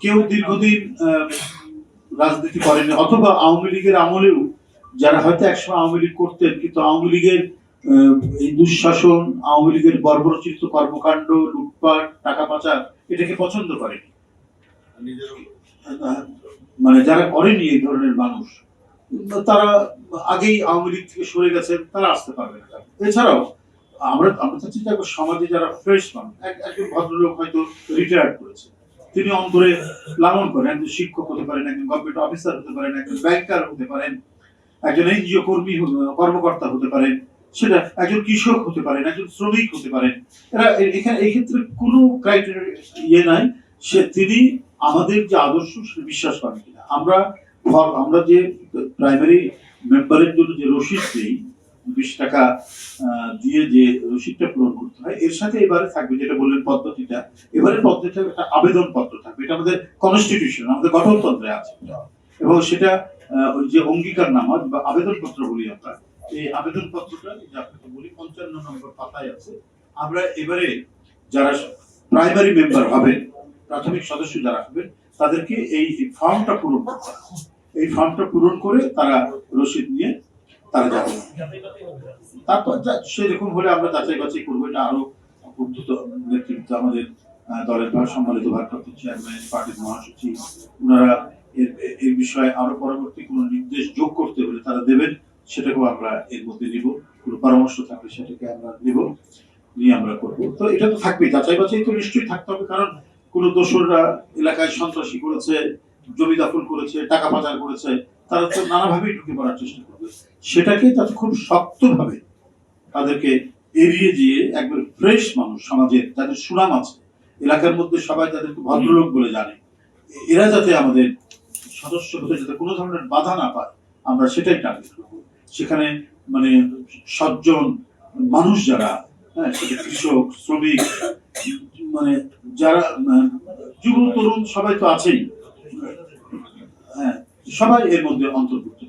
কেউ দীর্ঘদিন রাজনীতি করেনি অথবা আওয়ামী লীগের আমলেও যারা হয়তো একসময় আওয়ামী লীগ করতেন, কিন্তু আওয়ামী লীগের এই দুঃশাসন, আওয়ামী লীগের বর্বরচিত কর্মকাণ্ড, লুটপাট, টাকা পাচার, এটাকে পছন্দ করেনি। মানে যারা করেনি এই ধরনের মানুষ, তারা আগেই আওয়ামী লীগ থেকে সরে গেছেন, তারা আসতে পারবে না। এছাড়াও, আমরা আমরা চাচ্ছি সমাজে যারা ফ্রেশ মানুষ, এক- একজন ভদ্রলোক হয়তো রিটায়ার্ড করেছে। তিনি অন্তরে লালন করেন, একজন শিক্ষক হতে পারেন, একজন গভর্নমেন্ট অফিসার হতে পারেন, একজন ব্যাংকার হতে পারেন, একজন এনজিও কর্মী কর্মকর্তা হতে পারেন, সেটা একজন কৃষক হতে পারেন, একজন শ্রমিক হতে পারেন। এরা এখানে, এই ক্ষেত্রে কোনো ক্রাইটেরিয়া ইয়ে নাই, সে, তিনি আমাদের যে আদর্শ বিশ্বাস করেন কিনা। আমরা আমরা যে প্রাইমারি মেম্বারের জন্য যে রসিদ দিই বিশ টাকা দিয়ে যে রসিদটা পূরণ করতে হয়, এর সাথে এবারে থাকবে যেটা বললেন পদ্ধতিটা, এবারে পদ্ধতিটা একটা আবেদন পত্র থাকবে। এটা আমাদের কনস্টিটিউশন আমাদের গঠনতন্ত্রে আছে। এবং সেটা ওই যে অঙ্গীকার নামা বা আবেদন পত্র বলি আমরা, এই আবেদন পত্রটা যে আপনাকে বলি, পঞ্চান্ন নম্বর পাতায় আছে। আমরা এবারে যারা প্রাইমারি মেম্বার হবেন, প্রাথমিক সদস্য যারা হবেন, তাদেরকে এই ফর্মটা পূরণ করতে এই ফর্মটা পূরণ করে তারা রসিদ নিয়ে তারপর? সেরকম হলে আমরা যাচাই বাছাই করব। এটা আরও আমাদের দলের সম্মানিত ভারপ্রাপ্ত চেয়ারম্যান পার্টির মহাসচিব ওনারা এর বিষয়ে আরও পরবর্তী কোনো নির্দেশ যোগ করতে হলে তারা দেবেন, সেটাকেও আমরা এর মধ্যে নিব। কোনো পরামর্শ থাকলে সেটাকে আমরা নিব, নিয়ে আমরা করব। তো এটা তো থাকবেই, যাচাই বাছাই তো নিশ্চয়ই থাকতে হবে, কারণ কোন দোসররা এলাকায় সন্ত্রাসী করেছে, জমি দখল করেছে, টাকা পাচার করেছে, তারা তো নানাভাবেই ঢুকে পড়ার চেষ্টা করবে। সেটাকে তাতে খুব শক্তভাবে তাদেরকে এড়িয়ে দিয়ে একবার ফ্রেশ মানুষ সমাজের যাদের সুনাম আছে এলাকার মধ্যে সবাই তাদেরকে ভদ্রলোক বলে জানে এরা যাতে আমাদের সদস্য হতে যাতে কোনো ধরনের বাধা না পায় আমরা সেটাই টার্গেট করব। সেখানে মানে সজ্জন মানুষ যারা হ্যাঁ কৃষক শ্রমিক মানে যারা আহ, যুব তরুণ সবাই তো আছেই হ্যাঁ সবাই এর মধ্যে অন্তর্ভুক্ত